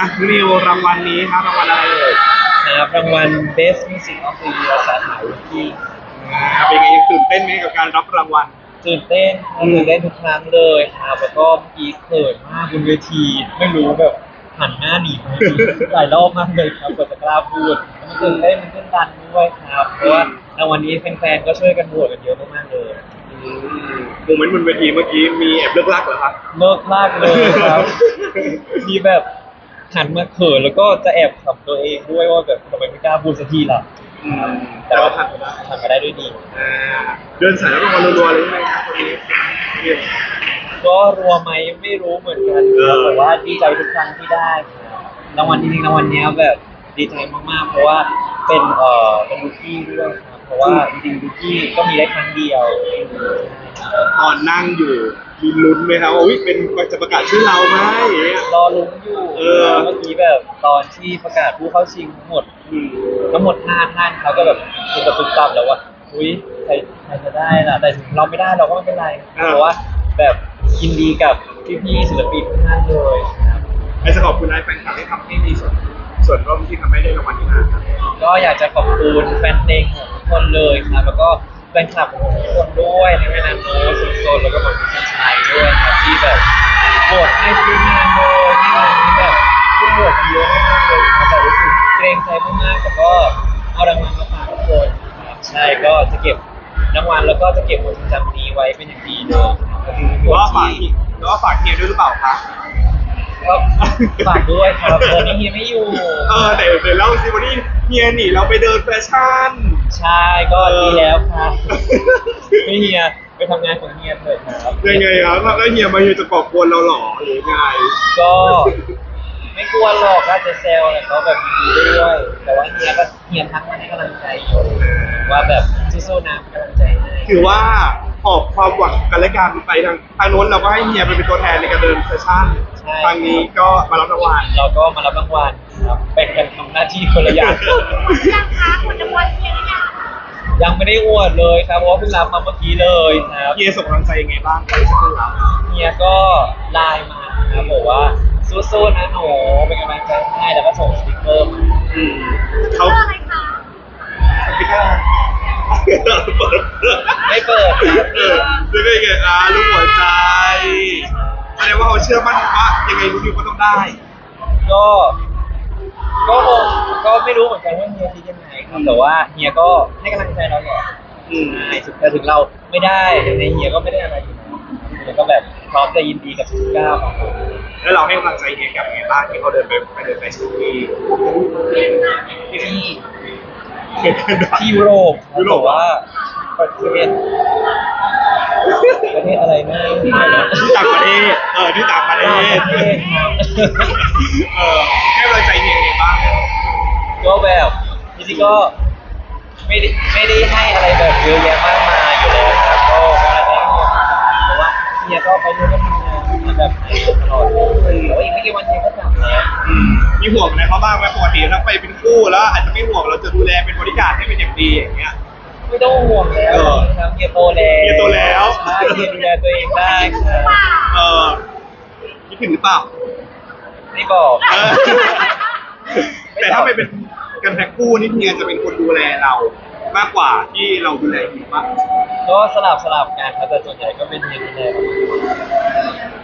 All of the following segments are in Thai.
อะนิวรางวัลนี้ครับรางวัลอะไรเอ่ยนะครับรางวัล Best Music of the Year สาขาวิกีอ่าเป็นไงยังตื่นเต้นไหมกับการรับรางวัล ตื่นเต้นครับอืม ตื่นเต้นทุกครั้งเลยครับแล้วก็เมื่อกี้เขินมากบนเวที ไม่รู้แบบหันหน้าหนีไปหลายรอบมากเลยครับกว่าจะกล้าพูดมันตื่นเต้นมันตื่นตันด้วยครับเพราะว่ารางวัลนี้แฟนๆก็ช่วยกันโหวตกันเยอะมากๆเลยอืมโมเมนต์บนเวทีเมื่อกี้มีแอบเลิกลักเหรอครับ เลิกมากเลยครับ มีแบบ หันมาเขินแล้วก็จะแอบขำตัวเองด้วยว่าแบบทำไมไม่กล้าพูดสักทีล่ะอืมแต่แต่ว่าว่าผ่าผ่านนมาผ่านมาได้ด้วยดี อ่าเดินสายรับรางวัลรัวๆเลยใช่ไหมครับวันนี้เนี่ย ก็รัวไหมไม่รู้เหมือนกันเอครับอแต่ว่าดีใจทุกครั้งที่ได้ครับรางวัลจริงๆรางวัลเนี้ยแบบดีใจมากๆ เพราะว่าเป็นเอ่อเป็นลูกี้ด้วยครับเพราะว่าจริงๆลูกี้ก็มีได้ครั้งเดียว ตอนนั่งอยู่ มีลุ้นไหมครับว่าอุ๊ยเป็นจะประกาศชื่อเราไหมอย่างเงี้ย รอลุ้นอยู่เออ เมื่อกี้แบบตอนที่ประกาศผู้เข้าชิงทั้งหมดอืม ทั้งหมดห้าท่านเขาก็แบบตุบตุบตับแล้วว่าอุ้ยใครใครจะได้ล่ะแต่ถึงเราไม่ได้เราก็ไม่เป็นไรเพราะว่าแบบยินดีกับพี่ๆศิลปินทุกท่านเลยครับ ไอ้จะขอบคุณไอ้แฟนคลับที่ทำให้มีส่วนส่วนร่วมที่ทำให้ได้รางวัลนี้มาครับ ก็อยากจะขอบคุณแฟนเพลงของทุกคนเลยครับแล้วก็ แฟนคลับของทุกคนด้วยในแม่น้ำโน้ตสุดโซนแล้วก็ของคุณชัยด้วยครับที่แบบโหวตให้ทุกงานเลยที่วันนี้แบบทุกโหวตกันเยอะมากเลยครับแต่รู้สึกเกรงใจมากๆแต่ก็เอารางวัลมาฝากทุกคนครับใช่ก็จะเก็บรางวัลแล้วก็จะเก็บความทรงจำนี้ไว้เป็นอย่างดีเลยครับก็คือหรือว่าฝากเฮียหรือว่าฝากเฮียด้วยหรือเปล่าครับก็ฝากด้วยครับวันนี้เฮียไม่อยู่ เออแต่เดี๋ยวเล่าสิวันนี้เฮียหนีเราไปเดินแฟชั่น ใช่ก็ดีแล้วครับไม่เฮียไปทำงานของเฮียเถิดครับ ยังไงครับแล้วเฮียมาเฮียจะก่อกวนเราเหรอหรือไงก็ไม่กลัวหรอกก็จะแซวแต่เขาแบบดีด้วย แต่ว่าเฮียก็เฮียทักมาให้กำลังใจอยู่ว่าแบบสู้ๆนะเป็นกำลังใจให้ถือว่าหอบความหวังกันและกันไปทางทางโน้นเราก็ให้เฮียไปเป็นตัวแทนในการเดินแฟชั่นทางนี้ก็มารับรางวัลเราก็มารับรางวัลครับแบ่งกันทำหน้าที่คนละอย่างยังคะคุณจะวันเพียงหรือยัง ยังไม่ได้อวดเลยครับเพราะว่าเพิ่งรับมาเมื่อกี้เลยครับเฮียส่งกำลังใจยังไงบ้างกับคู่เราเฮียก็ไลน์มาครับบอกว่าสู้ๆนะหนูเป็นกำลังใจให้แล้วก็ส่งสติกเกอร์มาอืมเพื่เขาออะไรคะสติ๊กเกอร์เปิดไม่เปิดครับเออนี่เป็นไงอะลูกหัวใจแสดงว่าเขาเชื่อมั่นว่ายังไงลูกนิวก็ต้องได้ ก็ ก็คงก็ไม่รู้เหมือนกันว่าเฮียคิดยังไงครับแต่ว่าเฮียก็ให้กำลังใจเราแหละอืมใช่ถึงแต่ถึงเราไม่ได้ในเฮียก็ไม่ได้อะไรอยู่แล้วเฮียก็แบบพร้อมจะยินดีกับทุกก้าวของผมแล้วเราให้กำลังใจเฮียกับยังไงบ้างที่เขาเดินไปไปเดินไปชิที่ที่ที่ยุโรปยุโรป แต่ว่าประเทศประเทศอะไรนะที่ต่างประเทศเออที่ต่างประเทต่างศประเทศครับเออให้กำลังใจเฮียยังไงบ้างก็ แบบจริงๆก็ไม่ได้ไม่ได้ให้อะไรแบบเยอะแยะมากมายอยู่แล้วครับก็อะไรก็เฮียเพราะว่าเฮียก็ไปเรื่อยๆทำงานแบบไหนตลอดเลยแต่ว่าอีกไม่กี่วันเฮียก็กลับแล้วอืมมีห่วงอะไรเขาบ้างไหมปกติถ้าไปเป็นคู่แล้ว อาจจะไม่ห่วงเราจะดูแลเป็นบริการดให้เป็นอย่างดีอย่างเงี้ย ไม่ต้องห่วงแล้วเออครับเฮียโตแล้วเฮียโตแล้ว ใช่เฮียดูแลตัวเองได้ครับเออคิดถึงหรือเปล่า ไม่บอก เออ แต่ถ้าไปเป็น กันแพ็คคู่นี่เฮียจะเป็นคนดูแลเรา มากกว่าที่เราดูแลเฮียมากก็สลับสลับกันครับแต่ส่วนใหญ่ก็เป็นเฮียดูแลเรา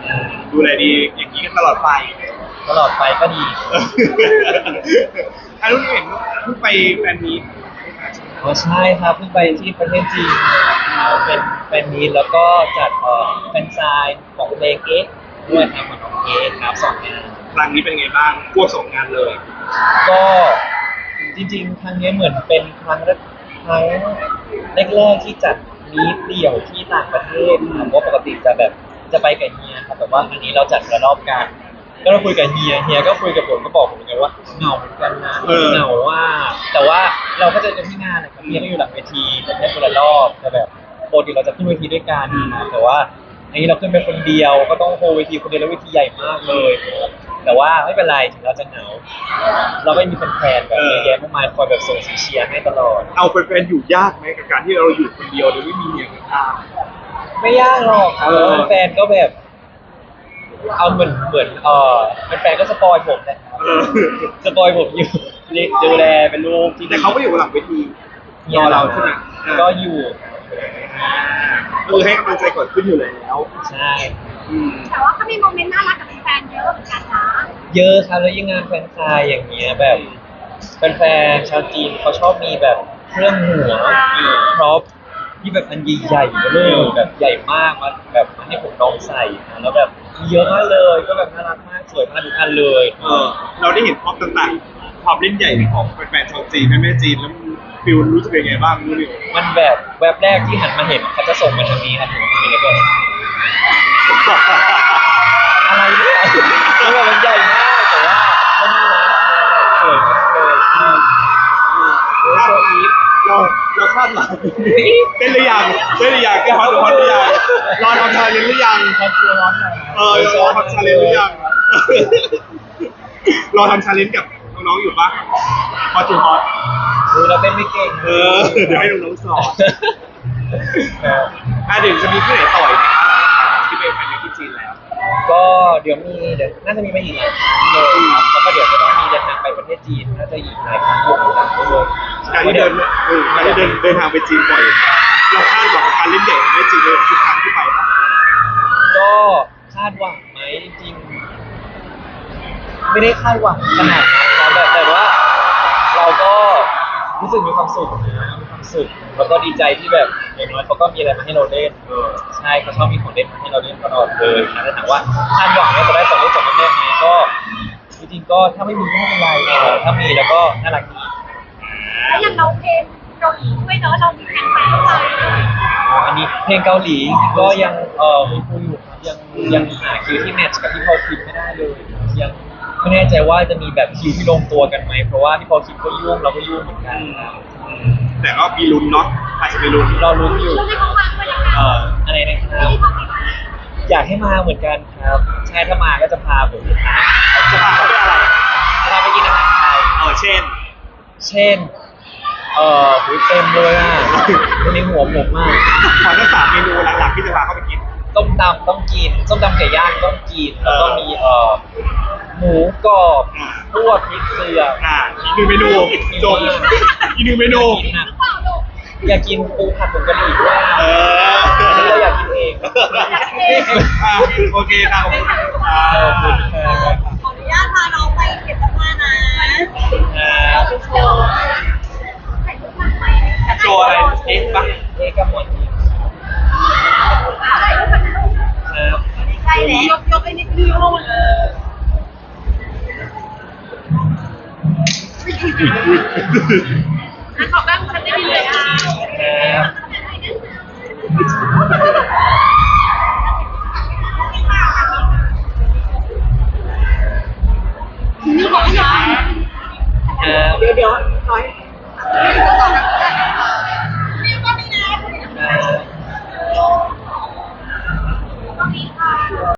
อืมดูแลดีอย่างนี้กันตลอดไป ตลอดไปก็ดีอันนู้นเห็นเพิ่งไปแฟนมีตอ๋อใช่ครับเพิ่งไปที่ประเทศจีนมาเป็นเป็นมีตแล้วก็จัดเอ่อแฟนไซน์ของเพลงเอ็กด้วยครับของน้องเอ็กครับสองงานครั้งนี้เป็นไงบ้างควบสองงานเลย ก็ จริงๆ ครั้งนี้เหมือนเป็นครั้งแรกครั้งแรกๆที่จัดมีตเดี่ยวที่ต่างประเทศครับเพราะปกติจะแบบจะไปกับเฮียครับแต่ว่าครั้งนี้เราจัดระลอบกัน ก็เราคุยกับเฮียเฮียก็คุยกับผมก็บอกผมเหมือนกันว่าเหงาเหมือนกันนะเออ เหงาว่า แต่ว่าเราก็เจอกันที่งานนะครับเฮียก็อยู่หลังเวทีแต่แค่คนละรอบแต่แบบปกติเราจะขึ้นเวทีด้วยกันนะแต่ว่า อันนี้เราขึ้นไปคนเดียวก็ต้องโฮเวทีคนเดียวแล้วเวทีใหญ่มากเลยครับแต่ว่าไม่เป็นไรถึงเราจะเหงาเราก็มีแฟนๆแบบเยอะแยะมากมายคอยแบบส่งเสียงเชียร์ให้ตลอด เอาเป็นแฟนๆอยู่ยากไหมกับการที่เราอยู่คนเดียวโดยไม่มีเฮียข้างไม่ยากหรอกครับเออ แฟนๆก็แบบ เอาเหมือนเหมือนเออแฟนๆก็สปอยผมนะเออสปอยผมอยู่นี่ดูแลเป็นลูกที่แต่เขาก็อยู่หลังเวทีรอเราใช่ไหมก็อยู่ คือให้กำลังใจก่อนขึ้นอยู่แล้วใช่ อืมแต่ว่าเขามีโมเมนต์น่ารักกับแฟนๆเยอะเหมือนกันนะเยอะครับแล้วยิ่งงานแฟนซายอย่างเงี้ยแบบแฟนๆชาวจีนเขาชอบมีแบบเครื่องหัวมีพร็อพที่แบบอันใหญ่ๆเลยแบบใหญ่มากมาแบบมาให้ผมน้องใส่นะแล้วแบบมีเยอะมากเลยก็แบบน่ารักมากสวยมากทุกอันเลย เออ เราได้เห็นพร็อพต่างๆความเล่นใหญ่ของแฟนๆชาวจีนแม่ๆจีนแล้ว ฟิลรู้สึกยังไงบ้างรู้ดิมันแบบแวบแรกที่หันมาเห็นเขาจะส่งมาทางนี้ครับถึงมาทางนี้แล้วก็อะไรเนี่ยแล้วแบบมันใหญ่มากแต่ว่าก็น่ารักสวยมากเลยชอบโอ้ยโชว์อีฟเราเราคาดหวังเต้นหรือยังเต้นหรือยังแกฮอตหรือฮอตหรือยังรอทำชาเลนจ์หรือยังครอบครัวร้อนหน่อยเออรอทำชาเลนจ์หรือยังรอทำชาเลนจ์กับ น้องๆอยู่ปะฮอตจูฮอตดูเราเต้นไม่เก่งเออเดี๋ยวให้น้องๆสอนครับอะเดี๋ยวจะมีที่ไหนต่ออีกไหมคะที่เป็นแฟนที่จีนแล้ว ก็เดี๋ยวมีเดี๋ยวน่าจะมีไปอีกหลายครั้งเลยครับแล้วก็เดี๋ยวจะต้องมีเดินทางไปประเทศจีนน่าจะอีกหลายครั้งอยู่ต่างๆเลยการที่เดินเออการที่เดินเดินทางไปจีนบ่อยเราคาดหวังกับการเล่นใหญ่ของแม่จีนเลยทุกครั้งที่ไปปะก็คาดหวังไหมจริงๆไม่ได้คาดหวังขนาดนั้นครับแต่แต่ว่า เราก็ รู้สึกมีความสุขนะมีความสุขแล้วก็ดีใจที่แบบอย่างน้อยเขาก็มีอะไรมาให้เราเล่นเออใช่เขาชอบมีของเล่นมาให้เราเล่นตลอดเลยนะแต่ถามว่าคาดหวังว่าจะได้ของเล่นจากแม่ไหมก็จริงๆก็ถ้าไม่มีก็ไม่เป็นไรแต่ถ้ามีแล้วก็น่ารักดีแล้วอย่างเราเพลงเกาหลีด้วยเนาะเรามีแข่งไปเท่าไหร่อันนี้เพลงเกาหลีก็ยังเออคุยคุยอยู่ครับยังยังหาคิวที่แมทช์กับพี่พอลคิมไม่ได้เลยยัง ไม่แน่ใจว่าจะมีแบบคิวที่ลงตัวกันไหมเพราะว่าพี่พอลคิมก็ยุ่งเราก็ยุ่งเหมือนกันครับแต่ก็มีลุ้นเนาะอาจจะมีลุ้นรอลุ้นอยู่เราได้เข้ามาด้วยนะคะเอ่ออะไรนะคไม่รับได้เข้ามาอยากให้มาเหมือนกันครับใช่ถ้ามาก็จะพาผมไปทานจะพาเขาไปอะไรจะพาไปกินอาหารไทยเออเช่น เช่น เอ่อหูเต็มเลยอะในหัวผมอะขอทั้งสามเมนูหลัก กินส้มตำต้องกินส้มตำไก่ย่างต้องกินแล้วก็มีเอ่อหมูกรอบอ่าคั่วพริกเกลืออ่าอีกหนึ่งเมนูจบอีกหนึ่งเมนูกินนะหรือเปล่าลูกอยากกินปูผัดผงกะหรี่ด้วยเอออันนี้เราอยากกินเองอะโอเคครับขอบคุณครับขอบคุณครับ ขออนุญาตพาน้องไปเก็บเสื้อผ้านะครับไปโชว์ถ่ายรูปมาไหมโชว์อะไรเอ๊ะปะ เอกกับหมอนทีถ่ายรูปมานะลูก ครับใกล้แล้วยกยกไอ้นิดเดียวเอออะขอบ้างฉันได้ยินเลยอะนี่ของฉันครับเดี๋ยวเดี๋ยว